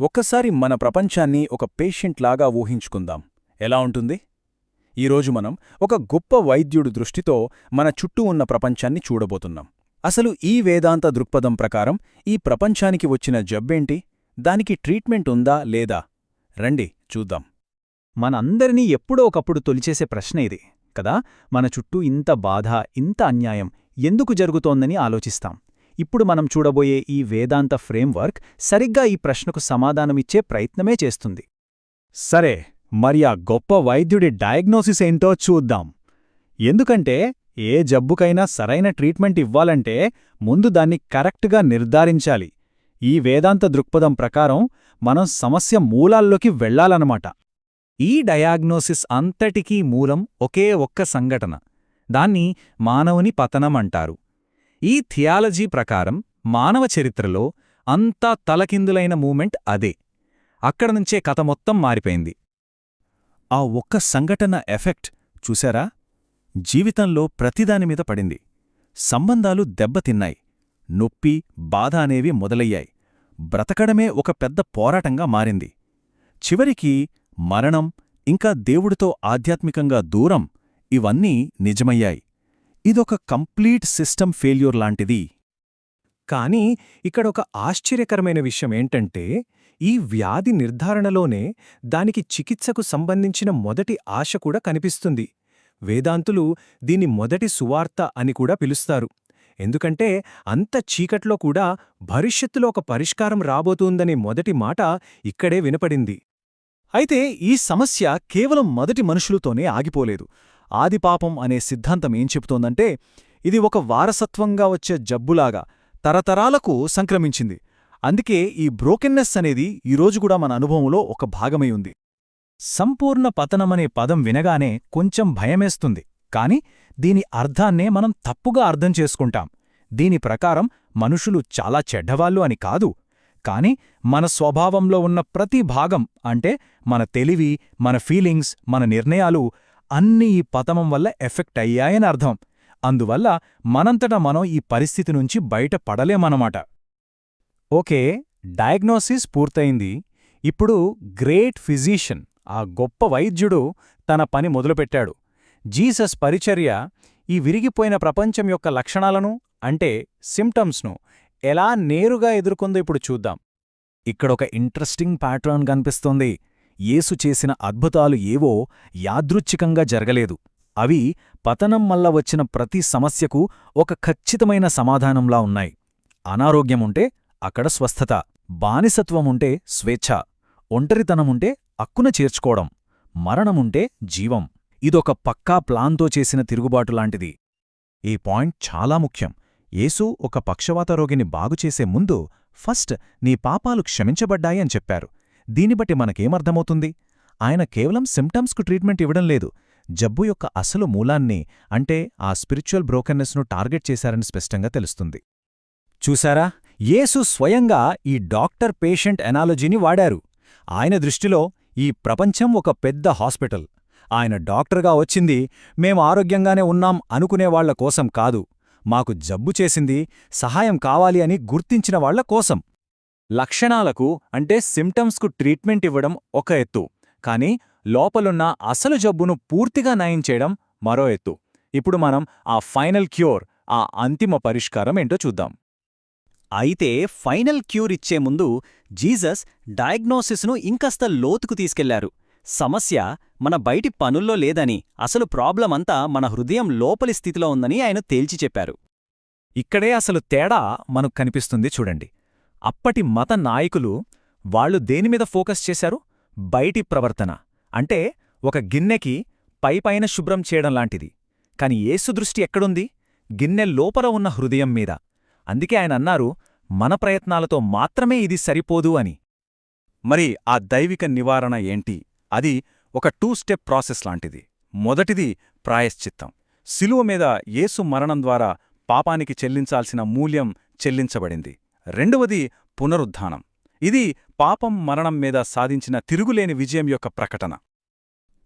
ఒక్కసారి మన ప్రపంచాన్ని ఒక పేషెంట్ లాగా ఊహించుకుందాం. ఎలా ఉంటుంది? ఈరోజు మనం ఒక గొప్ప వైద్యుడు దృష్టితో మన చుట్టూ ఉన్న ప్రపంచాన్ని చూడబోతున్నాం. అసలు ఈ వేదాంత దృక్పథం ప్రకారం ఈ ప్రపంచానికి వచ్చిన జబ్బేంటి? దానికి ట్రీట్మెంట్ ఉందా లేదా? రండి చూద్దాం. మనందరినీ ఎప్పుడో ఒకప్పుడు తొలిచేసే ప్రశ్న ఇది కదా? మన చుట్టూ ఇంత బాధ ఇంత అన్యాయం ఎందుకు జరుగుతోందని ఆలోచిస్తాం. ఇప్పుడు మనం చూడబోయే ఈ వేదాంత ఫ్రేమ్వర్క్ సరిగ్గా ఈ ప్రశ్నకు సమాధానమిచ్చే ప్రయత్నమే చేస్తుంది. సరే మరి ఆ గొప్ప వైద్యుడి డయాగ్నోసిస్ ఏంటో చూద్దాం. ఎందుకంటే ఏ జబ్బుకైనా సరైన ట్రీట్మెంట్ ఇవ్వాలంటే ముందు దాన్ని కరెక్ట్గా నిర్ధారించాలి. ఈ వేదాంత దృక్పథం ప్రకారం మనం సమస్య మూలాల్లోకి వెళ్ళాలన్నమాట ఈ డయాగ్నోసిస్ అంతటికీ మూలం ఒకే ఒక్క సంఘటన. దాన్ని మానవుని పతనం అంటారు. ఈ థియాలజీ ప్రకారం మానవ చరిత్రలో అంతా తలకిందులైన మూమెంట్ అదే. అక్కడ నుంచే కథ మొత్తం మారిపోయింది. ఆ ఒక్క సంఘటన ఎఫెక్ట్ చూశారా? జీవితంలో ప్రతిదానిమీద పడింది. సంబంధాలు దెబ్బతిన్నాయి. నొప్పి బాధ అనేవి మొదలయ్యాయి. బ్రతకడమే ఒక పెద్ద పోరాటంగా మారింది. చివరికి మరణం ఇంకా దేవుడితో ఆధ్యాత్మికంగా దూరం ఇవన్నీ నిజమయ్యాయి. ఇదొక కంప్లీట్ సిస్టమ్ ఫెయిల్యూర్ లాంటిది. కానీ ఇక్కడొక ఆశ్చర్యకరమైన విషయం ఏంటంటే ఈ వ్యాధి నిర్ధారణలోనే దానికి చికిత్సకు సంబంధించిన మొదటి ఆశ కూడా కనిపిస్తుంది. వేదాంతులు దీని మొదటి సువార్త అని కూడా పిలుస్తారు. ఎందుకంటే అంత చీకట్లో కూడా భవిష్యత్తులో ఒక పరిష్కారం రాబోతుందనే మొదటి మాట ఇక్కడే వినపడింది. అయితే ఈ సమస్య కేవలం మొదటి మనుషులతోనే ఆగిపోలేదు. ఆదిపాపం అనే సిద్ధాంతం ఏం చెబుతోందంటే ఇది ఒక వారసత్వంగా వచ్చే జబ్బులాగా తరతరాలకు సంక్రమించింది. అందుకే ఈ బ్రోకెన్నెస్ అనేది ఈరోజు కూడా మన అనుభవంలో ఒక భాగమై ఉంది. సంపూర్ణ పతనమనే పదం వినగానే కొంచెం భయమేస్తుంది. కాని దీని అర్థాన్నే మనం తప్పుగా అర్థం చేసుకుంటాం. దీని ప్రకారం మనుషులు చాలా చెడ్డవాళ్ళు అని కాదు. కాని మన స్వభావంలో ఉన్న ప్రతి భాగం అంటే మన తెలివి మన ఫీలింగ్స్ మన నిర్ణయాలు అన్నీ ఈ పతమం వల్ల ఎఫెక్ట్ అయ్యాయని అర్థం. అందువల్ల మనంతట మనం ఈ పరిస్థితి నుంచి బయటపడలేమన్నమాట ఓకే డయాగ్నోసిస్ పూర్తయింది. ఇప్పుడు గ్రేట్ ఫిజీషియన్ ఆ గొప్ప వైద్యుడు తన పని మొదలుపెట్టాడు. జీసస్ పరిచర్య ఈ విరిగిపోయిన ప్రపంచం యొక్క లక్షణాలను అంటే సిమ్టమ్స్ను ఎలా నేరుగా ఎదుర్కొందో ఇప్పుడు చూద్దాం. ఇక్కడొక ఇంట్రెస్టింగ్ ప్యాటర్న్ కనిపిస్తోంది. యేసు చేసిన అద్భుతాలు ఏవో యాదృచ్ఛికంగా జరగలేదు. అవి పతనం వల్ల వచ్చిన ప్రతి సమస్యకు ఒక ఖచ్చితమైన సమాధానంలా ఉన్నాయి. అనారోగ్యముంటే అక్కడ స్వస్థత బానిసత్వముంటే స్వేచ్ఛ ఒంటరితనముంటే అక్కున చేర్చుకోవడం మరణముంటే జీవం. ఇదొక పక్కా ప్లాన్తో చేసిన తిరుగుబాటులాంటిది ఈ పాయింట్ చాలా ముఖ్యం. యేసు ఒక పక్షవాత రోగిని బాగుచేసే ముందు ఫస్ట్ నీ పాపాలు క్షమించబడ్డాయి అని చెప్పారు. దీని బట్టి మనకేమర్థమవుతుంది ఆయన కేవలం సిమ్టమ్స్కు ట్రీట్మెంట్ ఇవ్వడం లేదు. జబ్బు యొక్క అసలు మూలాన్ని అంటే ఆ స్పిరిచువల్ బ్రోకెన్నెస్ను టార్గెట్ చేశారని స్పష్టంగా తెలుస్తుంది. చూశారా? యేసు స్వయంగా ఈ డాక్టర్ పేషెంట్ ఎనాలజీని వాడారు. ఆయన దృష్టిలో ఈ ప్రపంచం ఒక పెద్ద హాస్పిటల్. ఆయన డాక్టర్గా వచ్చింది మేం ఆరోగ్యంగానే ఉన్నాం అనుకునేవాళ్ళ కోసం కాదు. మాకు జబ్బు చేసింది సహాయం కావాలి అని గుర్తించిన వాళ్ళ కోసం. లక్షణాలకు అంటే సిమ్టమ్స్కు ట్రీట్మెంట్ ఇవ్వడం ఒక ఎత్తు. కానీ లోపలున్న అసలు జబ్బును పూర్తిగా నయం చేయడం మరో ఎత్తు. ఇప్పుడు మనం ఆ ఫైనల్ క్యూర్ ఆ అంతిమ పరిష్కారం ఏంటో చూద్దాం. అయితే ఫైనల్ క్యూర్ ఇచ్చే ముందు జీసస్ డయాగ్నోసిస్ను ఇంకస్త లోతుకు తీసుకెళ్ళారు. సమస్య మన బయటి పనుల్లో లేదని అసలు ప్రాబ్లమంతా మన హృదయం లోపలి స్థితిలో ఉందని ఆయన తేల్చి చెప్పారు. ఇక్కడే అసలు తేడా మనకు కనిపిస్తుంది చూడండి. అప్పటి మత నాయకులు వాళ్ళు దేనిమీద ఫోకస్ చేశారు? బయటి ప్రవర్తన. అంటే ఒక గిన్నెకి పైపైన శుభ్రం చేయడం లాంటిది. కాని యేసు దృష్టి ఎక్కడుంది? గిన్నె లోపల ఉన్న హృదయం మీద. అందుకే ఆయన అన్నారు మన ప్రయత్నాలతో మాత్రమే ఇది సరిపోదు అని. మరి ఆ దైవిక నివారణ ఏంటి? అది ఒక టూ స్టెప్ ప్రాసెస్ లాంటిది. మొదటిది ప్రాయశ్చిత్తం. శిలువ మీద యేసు మరణం ద్వారా పాపానికి చెల్లించాల్సిన మూల్యం చెల్లించబడింది. రెండవది పునరుద్ధానం. ఇది పాపం మరణం మీద సాధించిన తిరుగులేని విజయం యొక్క ప్రకటన.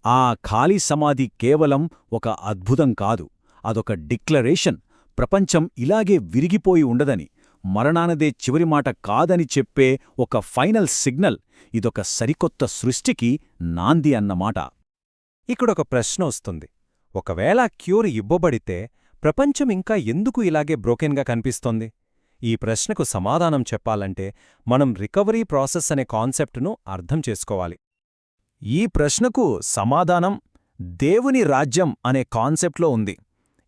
ఆ ఖాళీ సమాధి కేవలం ఒక అద్భుతం కాదు. అదొక డిక్లరేషన్. ప్రపంచం ఇలాగే విరిగిపోయి ఉండదని మరణానదే చివరి మాట కాదని చెప్పే ఒక ఫైనల్ సిగ్నల్. ఇదొక సరికొత్త సృష్టికి నాంది అన్నమాట. ఇక్కడొక ప్రశ్న వస్తుంది. ఒకవేళ క్యూర్ ఇవ్వబడితే ప్రపంచం ఇంకా ఎందుకు ఇలాగే బ్రోకెన్గా కనిపిస్తోంది? ఈ ప్రశ్నకు సమాధానం చెప్పాలంటే మనం రికవరీ ప్రాసెస్ అనే కాన్సెప్టును అర్థం చేసుకోవాలి. ఈ ప్రశ్నకు సమాధానం దేవుని రాజ్యం అనే కాన్సెప్ట్లో ఉంది.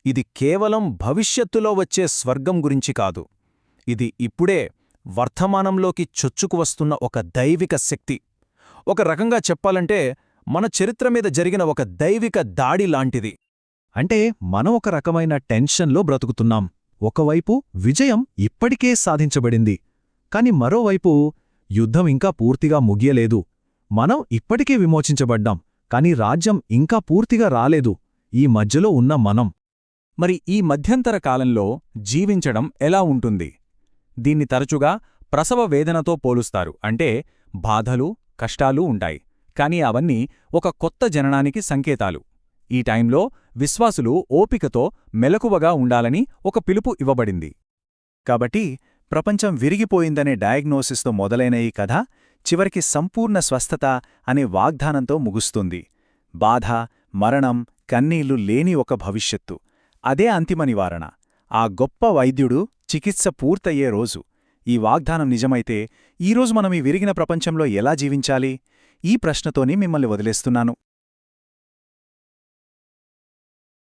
ఇది కేవలం భవిష్యత్తులో వచ్చే స్వర్గం గురించి కాదు. ఇది ఇప్పుడే వర్తమానంలోకి చొచ్చుకు వస్తున్న ఒక దైవిక శక్తి. ఒక రకంగా చెప్పాలంటే మన చరిత్ర మీద జరిగిన ఒక దైవిక దాడి లాంటిది. అంటే మనం ఒక రకమైన టెన్షన్లో బ్రతుకుతున్నాం. ఒకవైపు విజయం ఇప్పటికే సాధించబడింది. కాని మరోవైపు యుద్ధం ఇంకా పూర్తిగా ముగియలేదు. మనం ఇప్పటికే విమోచించబడ్డాం కాని రాజ్యం ఇంకా పూర్తిగా రాలేదు. ఈ మధ్యలో ఉన్న మనం. మరి ఈ మధ్యంతర కాలంలో జీవించడం ఎలా ఉంటుంది? దీన్ని తరచుగా ప్రసవ వేదనతో పోలుస్తారు. అంటే బాధలు కష్టాలు ఉంటాయి. కాని అవన్నీ ఒక కొత్త జననానికి సంకేతాలు. ఈ టైంలో విశ్వాసులు ఓపికతో మెలకువగా ఉండాలని ఒక పిలుపు ఇవ్వబడింది. కాబట్టి ప్రపంచం విరిగిపోయిందనే డయాగ్నోసిస్తో మొదలైన ఈ కథ చివరికి సంపూర్ణ స్వస్థత అనే వాగ్దానంతో ముగుస్తుంది. బాధ మరణం కన్నీళ్ళు లేని ఒక భవిష్యత్తు. అదే అంతిమ నివారణ. ఆ గొప్ప వైద్యుడు చికిత్స పూర్తయ్యే రోజు. ఈ వాగ్దానం నిజమైతే ఈరోజు మనం ఈ విరిగిన ప్రపంచంలో ఎలా జీవించాలి? ఈ ప్రశ్నతోనే మిమ్మల్ని వదిలేస్తున్నాను.